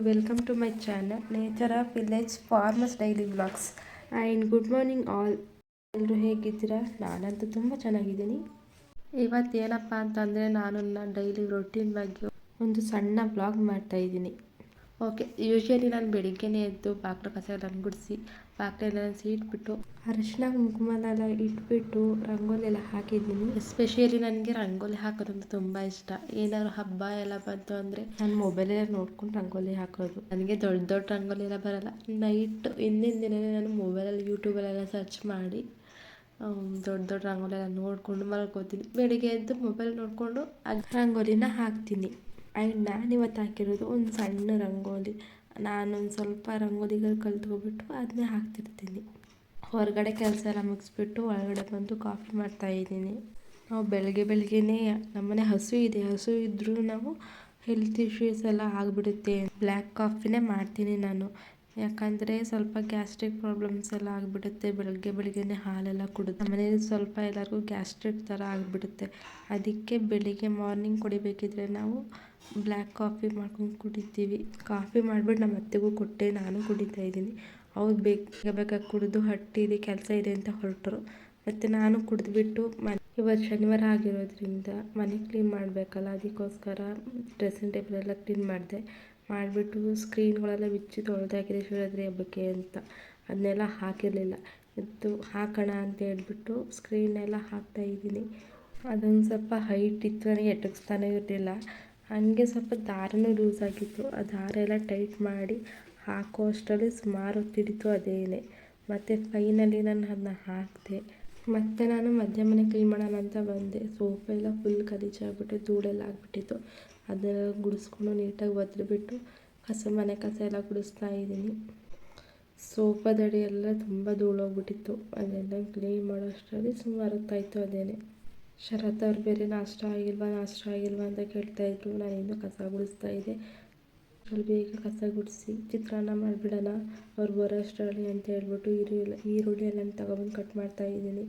Welcome to my channel nature of village farmers daily blogs and good morning all ಎಲ್ಲರೂ ಹೇಗಿದ್ದೀರಾ? ನಾನಂತೂ ತುಂಬ ಚೆನ್ನಾಗಿದ್ದೀನಿ. ಇವತ್ತು ಏನಪ್ಪ ಅಂತಂದರೆ ನಾನು ನನ್ನ ಡೈಲಿ ರೊಟೀನ್ ಬಗ್ಗೆ ಒಂದು ಸಣ್ಣ ಬ್ಲಾಗ್ ಮಾಡ್ತಾ ಇದ್ದೀನಿ. ಓಕೆ ಯೂಶ್ವಲಿ ನಾನು ಬೆಳಿಗ್ಗೆನೇ ಎದ್ದು ಬಾಕ್ಲ ಕಸ ಎಲ್ಲ ಗುಡಿಸಿ ಬಾಗಿಲೆಲ್ಲ ಸೀಟ್ಬಿಟ್ಟು ಅರಿಶಿನ ಕುಂಕುಮನೆಲ್ಲ ಇಟ್ಬಿಟ್ಟು ರಂಗೋಲಿ ಎಲ್ಲ ಹಾಕಿದ್ದೀನಿ. ಎಸ್ಪೆಷಲಿ ನನಗೆ ರಂಗೋಲಿ ಹಾಕೋದಂದ್ರೆ ತುಂಬ ಇಷ್ಟ. ಏನಾದ್ರು ಹಬ್ಬ ಎಲ್ಲ ಬಂತು ಅಂದರೆ ನಾನು ಮೊಬೈಲೆಲ್ಲ ನೋಡ್ಕೊಂಡು ರಂಗೋಲಿ ಹಾಕೋದು. ನನಗೆ ದೊಡ್ಡ ದೊಡ್ಡ ರಂಗೋಲಿ ಎಲ್ಲ ಬರಲ್ಲ. ನೈಟ್ ಹಿಂದಿನ ದಿನವೇ ನಾನು ಮೊಬೈಲಲ್ಲಿ ಯೂಟ್ಯೂಬಲ್ಲೆಲ್ಲ ಸರ್ಚ್ ಮಾಡಿ ದೊಡ್ಡ ದೊಡ್ಡ ರಂಗೋಲಿ ಎಲ್ಲ ನೋಡಿಕೊಂಡು ಮಲ್ಕೋತೀನಿ. ಬೆಳಿಗ್ಗೆ ಎದ್ದು ಮೊಬೈಲ್ ನೋಡಿಕೊಂಡು ರಂಗೋಲಿನ ಹಾಕ್ತೀನಿ. ಆ್ಯಂಡ್ ನಾನು ಇವತ್ತು ಹಾಕಿರೋದು ಒಂದು ಸಣ್ಣ ರಂಗೋಲಿ. ನಾನೊಂದು ಸ್ವಲ್ಪ ರಂಗೋಲಿಗಳು ಕಲ್ತ್ಕೊಬಿಟ್ಟು ಅದನ್ನೇ ಹಾಕ್ತಿರ್ತೀನಿ. ಹೊರಗಡೆ ಕೆಲಸ ಎಲ್ಲ ಮುಗಿಸ್ಬಿಟ್ಟು ಒಳಗಡೆ ಬಂದು ಕಾಫಿ ಮಾಡ್ತಾಯಿದ್ದೀನಿ ನಾವು ಬೆಳಗ್ಗೆ ಬೆಳಗ್ಗೆನೇ ನಮ್ಮನೆ ಹಸು ಇದೆ. ಹಸು ಇದ್ದರೂ ನಾವು ಹೆಲ್ತ್ ಇಶ್ಯೂಸ್ ಎಲ್ಲ ಆಗಿಬಿಡುತ್ತೆ. ಬ್ಲ್ಯಾಕ್ ಕಾಫಿನೇ ಮಾಡ್ತೀನಿ ನಾನು. ಯಾಕಂದರೆ ಸ್ವಲ್ಪ ಗ್ಯಾಸ್ಟ್ರಿಕ್ ಪ್ರಾಬ್ಲಮ್ಸ್ ಎಲ್ಲ ಆಗಿಬಿಡುತ್ತೆ, ಬೆಳಗ್ಗೆ ಬೆಳಗ್ಗೆನೇ ಹಾಲೆಲ್ಲ ಕುಡಿದು ಮನೇಲಿ ಸ್ವಲ್ಪ ಎಲ್ಲರಿಗೂ ಗ್ಯಾಸ್ಟ್ರಿಕ್ ಥರ ಆಗಿಬಿಡುತ್ತೆ. ಅದಕ್ಕೆ ಬೆಳಿಗ್ಗೆ ಮಾರ್ನಿಂಗ್ ಕುಡಿಬೇಕಿದ್ರೆ ನಾವು ಬ್ಲ್ಯಾಕ್ ಕಾಫಿ ಮಾಡ್ಕೊಂಡು ಕುಡಿತೀವಿ. ಕಾಫಿ ಮಾಡಿಬಿಟ್ಟು ನಮ್ಮ ಅತ್ತೆಗೂ ಕೊಟ್ಟೆ, ನಾನು ಕುಡಿತಾ ಇದ್ದೀನಿ. ಅವ್ರು ಬೇಗ ಬೇಗ ಕುಡಿದು ಹಟ್ಟಿ ಇದೆ ಕೆಲಸ ಇದೆ ಅಂತ ಹೊರಟರು. ಮತ್ತು ನಾನು ಕುಡಿದ್ಬಿಟ್ಟು ಮನೆ ಇವತ್ತು ಶನಿವಾರ ಆಗಿರೋದ್ರಿಂದ ಮನೆ ಕ್ಲೀನ್ ಮಾಡಬೇಕಲ್ಲ, ಅದಕ್ಕೋಸ್ಕರ ಡ್ರೆಸ್ಸಿಂಗ್ ಟೇಬಲ್ ಎಲ್ಲ ಕ್ಲೀನ್ ಮಾಡಿದೆ. ಮಾಡಿಬಿಟ್ಟು ಸ್ಕ್ರೀನ್ಗಳೆಲ್ಲ ಬಿಚ್ಚಿ ತೊಳೆದಾಕಿದೆ ಶಿವರಾತ್ರಿ ಹಬ್ಬಕ್ಕೆ ಅಂತ. ಅದನ್ನೆಲ್ಲ ಹಾಕಿರಲಿಲ್ಲ. ಇತ್ತು ಹಾಕೋಣ ಅಂತ ಹೇಳ್ಬಿಟ್ಟು ಸ್ಕ್ರೀನೆಲ್ಲ ಹಾಕ್ತಾಯಿದ್ದೀನಿ ಅದೊಂದು ಸ್ವಲ್ಪ ಹೈಟ್ ಇತ್ತು, ನನಗೆ ಎಟಕ್ಸ್ತಾನೇ ಇರಲಿಲ್ಲ. ಹಂಗೆ ಸ್ವಲ್ಪ ದಾರನೂ ಲೂಸ್ ಆಗಿತ್ತು. ಆ ದಾರ ಎಲ್ಲ ಟೈಟ್ ಮಾಡಿ ಹಾಕೋ ಅಷ್ಟರಲ್ಲಿ ಸುಮಾರು ಹೊತ್ತಿಡಿತು ಅದೇನೆ. ಮತ್ತು ಫೈನಲಿ ನಾನು ಅದನ್ನ ಹಾಕಿದೆ. ಮತ್ತು ನಾನು ಮಧ್ಯ ಮನೆ ಕ್ಲೀನ್ ಮಾಡೋಣ ಅಂತ ಬಂದೆ. ಸೋಫಾ ಎಲ್ಲ ಫುಲ್ ಗಲೀಜಾಗಿಬಿಟ್ಟು ಧೂಳೆಲ್ಲ ಆಗಿಬಿಟ್ಟಿತ್ತು. ಅದನ್ನೆಲ್ಲ ಗುಡಿಸ್ಕೊಂಡು ನೀಟಾಗಿ ಒದ್ರಿಬಿಟ್ಟು ಕಸ, ಮನೆ ಕಸ ಎಲ್ಲ ಗುಡಿಸ್ತಾ ಇದ್ದೀನಿ. ಸೋಫಾದಡಿ ಎಲ್ಲ ತುಂಬ ಧೂಳೋಗ್ಬಿಟ್ಟಿತ್ತು ಅದೆಲ್ಲ ಕ್ಲೀನ್ ಮಾಡೋ ಅಷ್ಟರಲ್ಲಿ ಸುಮಾರು ಹೊತ್ತಾಯಿತು ಅದೇನೆ. ಶರತ್ ಅವ್ರು ಬೇರೆ ನಾಷ್ಟ ಆಗಿಲ್ವಾ ನಾಷ್ಟ ಆಗಿಲ್ವಾ ಅಂತ ಕೇಳ್ತಾಯಿದ್ರು ನಾನು ಇನ್ನೂ ಕಸ ಗುಡಿಸ್ತಾ ಇದ್ದೆ. ಅಲ್ಲಿ ಬೇಗ ಕಸ ಗುಡಿಸಿ ಚಿತ್ರಾನ್ನ ಮಾಡಿಬಿಡೋಣ, ಅವ್ರು ಬರೋ ಅಷ್ಟರಲ್ಲಿ ಅಂತ ಹೇಳ್ಬಿಟ್ಟು ಈರುಳ್ಳಿ ಈರುಳ್ಳಿ ಎಲ್ಲ ತಗೊಬಂದು ಕಟ್ ಮಾಡ್ತಾ ಇದ್ದೀನಿ.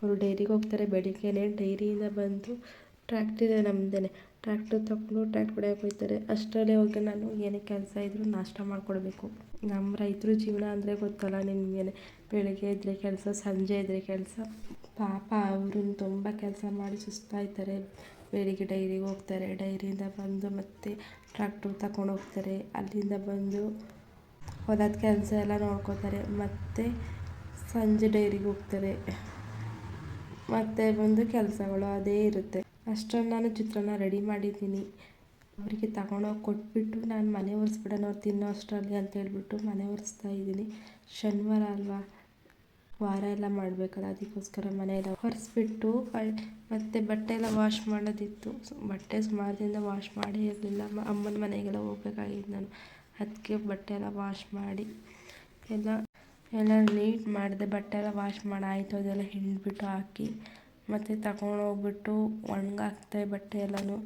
ಅವರು ಡೈರಿಗೆ ಹೋಗ್ತಾರೆ, ಬೆಳಿಗ್ಗೆನೆ ಡೈರಿಯಿಂದ ಬಂದು ಇದೆ ನಮ್ಮದೇ ಟ್ರ್ಯಾಕ್ಟರ್ ತಗೊಂಡು ಟ್ರ್ಯಾಕ್ಟ್ ಹೊಡ್ಯಕ್ಕೆ ಹೋಗ್ತಾರೆ. ಅಷ್ಟರಲ್ಲೇ ಹೋಗಿ ನಾನು ಏನೇ ಕೆಲಸ ಇದ್ದರೂ ನಾಷ್ಟ ಮಾಡಿಕೊಡ್ಬೇಕು. ನಮ್ಮ ರೈತರು ಜೀವನ ಅಂದರೆ ಗೊತ್ತಲ್ಲ ನಿಮಗೇನೆ. ಬೆಳಗ್ಗೆ ಇದ್ದರೆ ಕೆಲಸ, ಸಂಜೆ ಇದ್ದರೆ ಕೆಲಸ. ಪಾಪ ಅವ್ರನ್ನ ತುಂಬ ಕೆಲಸ ಮಾಡಿ ಸುಸ್ತಾಯ್ತಾರೆ. ಬೆಳಿಗ್ಗೆ ಡೈರಿಗೆ ಹೋಗ್ತಾರೆ. ಡೈರಿಯಿಂದ ಬಂದು ಮತ್ತೆ ಟ್ರ್ಯಾಕ್ಟ್ರು ತಗೊಂಡು ಹೋಗ್ತಾರೆ. ಅಲ್ಲಿಂದ ಬಂದು ಹೊಲದ ಕೆಲಸ ಎಲ್ಲ ನೋಡ್ಕೋತಾರೆ. ಮತ್ತು ಸಂಜೆ ಡೈರಿಗೆ ಹೋಗ್ತಾರೆ. ಮತ್ತೆ ಬಂದು ಕೆಲಸಗಳು ಅದೇ ಇರುತ್ತೆ. ಅಷ್ಟರಲ್ಲಿ ನಾನು ಚಿತ್ರಾನ್ನ ರೆಡಿ ಮಾಡಿದ್ದೀನಿ. ಅವರಿಗೆ ತಗೊಂಡೋಗಿ ಕೊಟ್ಬಿಟ್ಟು ನಾನು ಮನೆ ಒರೆಸ್ಬಿಡೋಣ, ಅವ್ರು ತಿನ್ನೋ ಅಷ್ಟರಲ್ಲಿ ಅಂತ ಹೇಳ್ಬಿಟ್ಟು ಮನೆ ಒರೆಸ್ತಾ ಇದ್ದೀನಿ. ಶನಿವಾರ ಅಲ್ವಾ? ವಾರ ಎಲ್ಲ ಮಾಡಬೇಕಲ್ಲ, ಅದಕ್ಕೋಸ್ಕರ ಮನೆಯೆಲ್ಲ ಹೊರಿಸ್ಬಿಟ್ಟು ಒರೆಸ್ಬಿಟ್ಟು ಮತ್ತು ಬಟ್ಟೆ ಎಲ್ಲ ವಾಶ್ ಮಾಡೋದಿತ್ತು. ಬಟ್ಟೆ ಸುಮಾರು ವಾಶ್ ಮಾಡೇ ಇರಲಿಲ್ಲ. ಅಮ್ಮನ ಮನೆಗೆಲ್ಲ ಹೋಗ್ಬೇಕಾಗಿತ್ತು ನಾನು. ಅದಕ್ಕೆ ಬಟ್ಟೆ ಎಲ್ಲ ವಾಶ್ ಮಾಡಿ ಎಲ್ಲ ಎಲ್ಲ ನೀಟ್ ಮಾಡಿದೆ ಬಟ್ಟೆ ಎಲ್ಲ ವಾಶ್ ಮಾಡಿ, ಆಯಿತು ಅದೆಲ್ಲ ಹಿಂಡ್ಬಿಟ್ಟು ಹಾಕಿ ಮತ್ತು ತಗೊಂಡೋಗ್ಬಿಟ್ಟು ಒಣಗಾಕ್ತೆ ಬಟ್ಟೆ ಎಲ್ಲನೂ.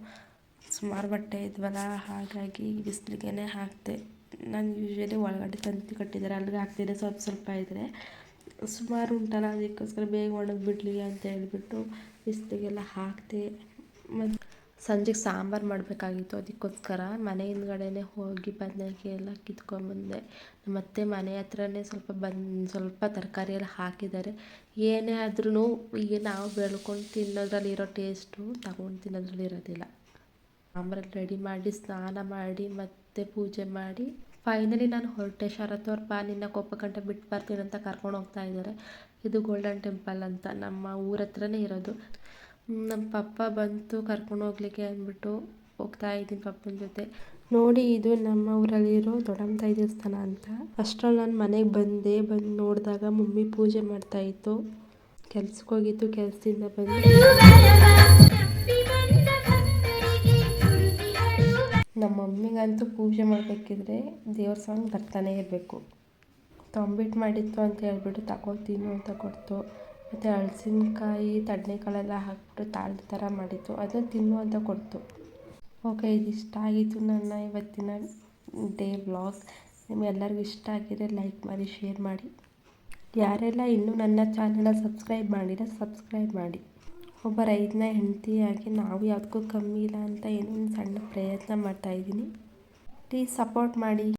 ಸುಮಾರು ಬಟ್ಟೆ ಇದ್ವಲ್ಲ, ಹಾಗಾಗಿ ಬಿಸಿಲಿಗೆ ಹಾಕ್ತೆ ನಾನು ಯೂಶ್ವಲಿ ಒಳಗಡೆ ತಂತಿ ಕಟ್ಟಿದ್ದಾರೆ ಅಲ್ಲಿಗೆ ಹಾಕ್ತಿದ್ದೆ ಸ್ವಲ್ಪ ಸ್ವಲ್ಪ ಇದ್ದರೆ ಸುಮಾರು ಉಂಟಲ್ಲ, ಅದಕ್ಕೋಸ್ಕರ ಬೇಗ ಒಣಗಿಬಿಡ್ಲಿ ಅಂತ ಹೇಳಿಬಿಟ್ಟು ಬಿಸಿಲಿಗೆಲ್ಲ ಹಾಕಿದೆ. ಮತ್ತು ಸಂಜೆಗೆ ಸಾಂಬಾರು ಮಾಡಬೇಕಾಗಿತ್ತು, ಅದಕ್ಕೋಸ್ಕರ ಮನೆ ಹಿಂದ್ಗಡೆನೇ ಹೋಗಿ ಬದನೇಕಾಯಿ ಎಲ್ಲ ಕಿತ್ಕೊಂಡ್ಬಂದೆ ಮತ್ತು ಮನೆ ಹತ್ರನೇ ಸ್ವಲ್ಪ ಬಂದು, ಸ್ವಲ್ಪ ತರಕಾರಿ ಎಲ್ಲ ಹಾಕಿದ್ದಾರೆ. ಏನೇ ಆದ್ರೂ ಈಗ ನಾವು ಬೆಳ್ಕೊಂಡು ತಿನ್ನೋದ್ರಲ್ಲಿರೋ ಟೇಸ್ಟು ತಗೊಂಡು ತಿನ್ನೋದ್ರಲ್ಲಿ ಇರೋದಿಲ್ಲ. ಸಾಂಬಾರಲ್ಲಿ ರೆಡಿ ಮಾಡಿ, ಸ್ನಾನ ಮಾಡಿ, ಮತ್ತೆ ಪೂಜೆ ಮಾಡಿ. ಫೈನಲಿ ನಾನು ಹೊರಟೆ. ಶರತ್ ಅವ್ರ ಬಾ, ನಿನ್ನ ಕೊಪ್ಪಕಂಟ ಬಿಟ್ಟು ಬರ್ತೀನಿ ಅಂತ ಕರ್ಕೊಂಡು ಹೋಗ್ತಾ ಇದ್ದಾರೆ ಇದು ಗೋಲ್ಡನ್ ಟೆಂಪಲ್ ಅಂತ ನಮ್ಮ ಊರ ಹತ್ರನೇ ಇರೋದು. ನಮ್ಮ ಪಪ್ಪ ಬಂತು ಕರ್ಕೊಂಡು ಹೋಗ್ಲಿಕ್ಕೆ ಅಂದ್ಬಿಟ್ಟು ಹೋಗ್ತಾ ಇದ್ದೀನಿ ಪಪ್ಪನ ಜೊತೆ. ನೋಡಿ ಇದು ನಮ್ಮ ಊರಲ್ಲಿರೋ ದೊಡ್ಡಮ್ಮ ದೇವಸ್ಥಾನ ಅಂತ. ಅಷ್ಟರಲ್ಲಿ ನಾನು ಮನೆಗೆ ಬಂದೆ ಬಂದು ನೋಡಿದಾಗ ಮಮ್ಮಿ ಪೂಜೆ ಮಾಡ್ತಾಯಿತ್ತು ಕೆಲ್ಸಕ್ಕೆ ಹೋಗಿತ್ತು ಕೆಲಸದಿಂದ ಬಂದು ನಮ್ಮ ಮಮ್ಮಿಗಂತೂ ಪೂಜೆ ಮಾಡಬೇಕಿದ್ರೆ ದೇವ್ರ ಸಾಂಗ್ ಬರ್ತಾನೇ ಇರಬೇಕು. ತಂಬಿಟ್ಟು ಮಾಡಿತ್ತು ಅಂತ ಹೇಳ್ಬಿಟ್ಟು ತಗೊತೀನಿ ಅಂತ ಕೊಡ್ತು. ಮತ್ತು ಹಳ್ಸಿನ್ಕಾಯಿ ತಡ್ನೆಕಾಳೆಲ್ಲ ಹಾಕ್ಬಿಟ್ಟು ತಾಳ್ದ ಥರ ಮಾಡಿತ್ತು. ಅದನ್ನು ತಿನ್ನು ಅಂತ ಕೊಡ್ತು. ಓಕೆ, ಇದಿಷ್ಟ ಆಗಿತ್ತು ನನ್ನ ಇವತ್ತಿನ ಡೇ ವ್ಲಾಗ್. ನಿಮಗೆಲ್ಲರಿಗೂ ಇಷ್ಟ ಆಗಿದೆ ಲೈಕ್ ಮಾಡಿ, ಶೇರ್ ಮಾಡಿ. ಯಾರೆಲ್ಲ ಇನ್ನೂ ನನ್ನ ಚಾನಲ್ನ ಸಬ್ಸ್ಕ್ರೈಬ್ ಮಾಡಿಲ್ಲ, ಸಬ್ಸ್ಕ್ರೈಬ್ ಮಾಡಿ. ಒಬ್ಬ ರೈತನ ಹೆಂಡತಿಯಾಗಿ ನಾವು ಯಾವುದಕ್ಕೂ ಕಮ್ಮಿ ಇಲ್ಲ ಅಂತ ಏನೋ ಒಂದು ಸಣ್ಣ ಪ್ರಯತ್ನ ಮಾಡ್ತಾಯಿದ್ದೀನಿ ಪ್ಲೀಸ್ ಸಪೋರ್ಟ್ ಮಾಡಿ.